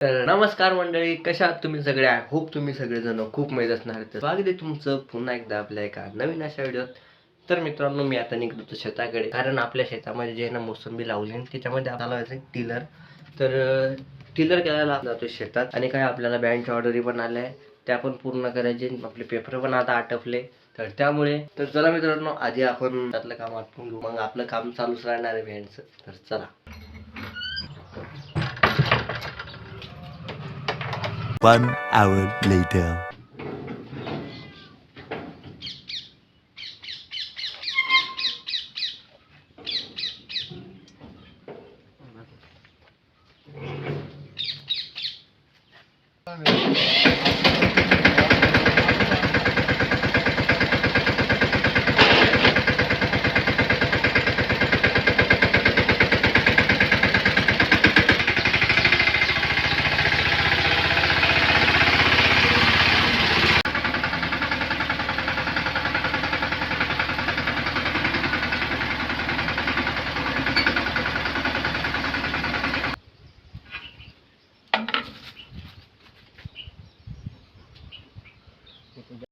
तर नमस्कार मंडळी कशा आहात तुम्ही सगळे आय होप तुम्ही सगळेजण खूप माहीत असणार तर स्वागत आहे तुमचं पुन्हा एकदा आपल्या एका नवीन अशा व्हिडिओत. तर मित्रांनो मी आता निघलो होतो शेताकडे. कारण आपल्या शेतामध्ये जे ना मोसंबी लावली आणि त्याच्यामध्ये आपल्याला टिलर. तर टिलर करायला जातो शेतात आणि काय आपल्याला बँडच्या ऑर्डरी पण आल्या आहे. त्या पण पूर्ण करायचे आपले पेपर पण आता आटपले. तर त्यामुळे तर चला मित्रांनो आधी आपण त्यातलं काम आटपून घेऊ. मग आपलं काम चालूच राहणार आहे बँडचं तर चला. One hour later.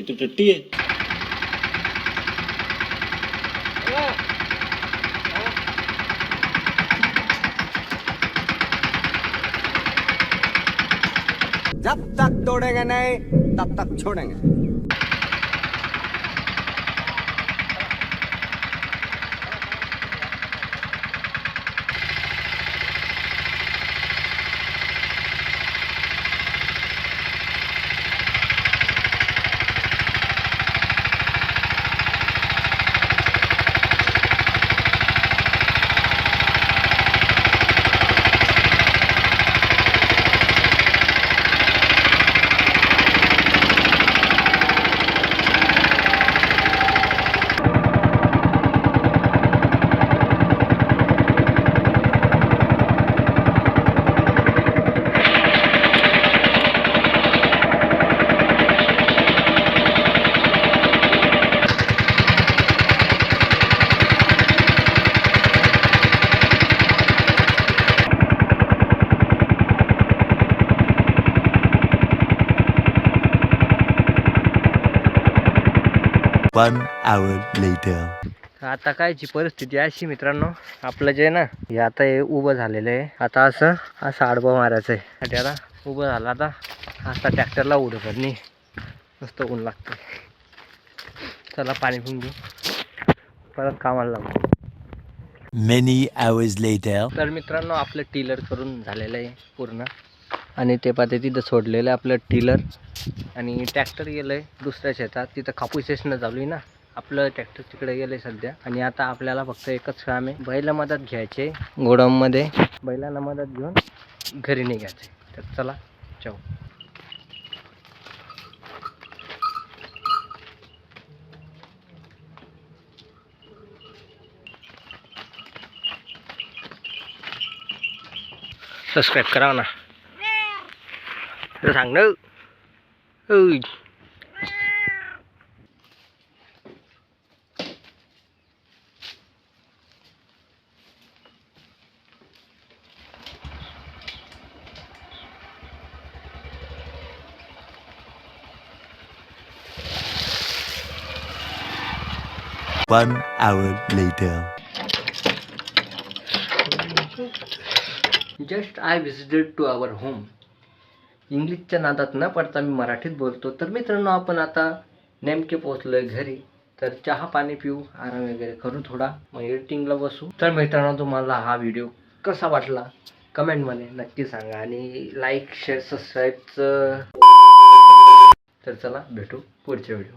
ये तो टट्टी है जब तक तोड़ेंगे नहीं तब तक छोड़ेंगे One hour later. आता कायची परिस्थिती अशी मित्रांनो आपलं जे ना हे आता हे उभं झालेलं आहे. आता असं असं आडबा मारायचं आहे. आता उभं झालं आता आता ट्रॅक्टरला उडं करणे मस्त ऊन लागतं चला पाणी पिऊन घेऊ. परत कामाला लागू Many hours later. तर मित्रांनो आपलं टिलर करून झालेलं आहे पूर्ण. आणि ते पाहते तिथं सोडलेलं आहे आपलं टिलर. आणि ट्रॅक्टर गेलं आहे दुसऱ्या शेतात. तिथं कापूस शेषणं चालू आहे ना. आपलं ट्रॅक्टर तिकडे गेलं आहे सध्या. आणि आता आपल्याला फक्त एकच काम आहे. बैला मदत घ्यायचे गोडाऊनमध्ये. बैलांना मदत घेऊन घरी निघायचे. तर चला जाऊ. सबस्क्राईब करा ना. thằng nữ ừ. One hour later. Just I visited to our home. इंग्लिशच्या नादात न पडता मी मराठीत बोलतो. तर मित्रांनो आपण आता नेमके पोचलोय घरी. तर चहा पाणी पिऊ आराम वगैरे करू थोडा. मग एडिटिंगला बसू. तर मित्रांनो तुम्हाला हा व्हिडिओ कसा वाटला? कमेंटमध्ये नक्की सांगा आणि लाईक शेअर सबस्क्राईबचं तर चला भेटू पुढच्या व्हिडिओ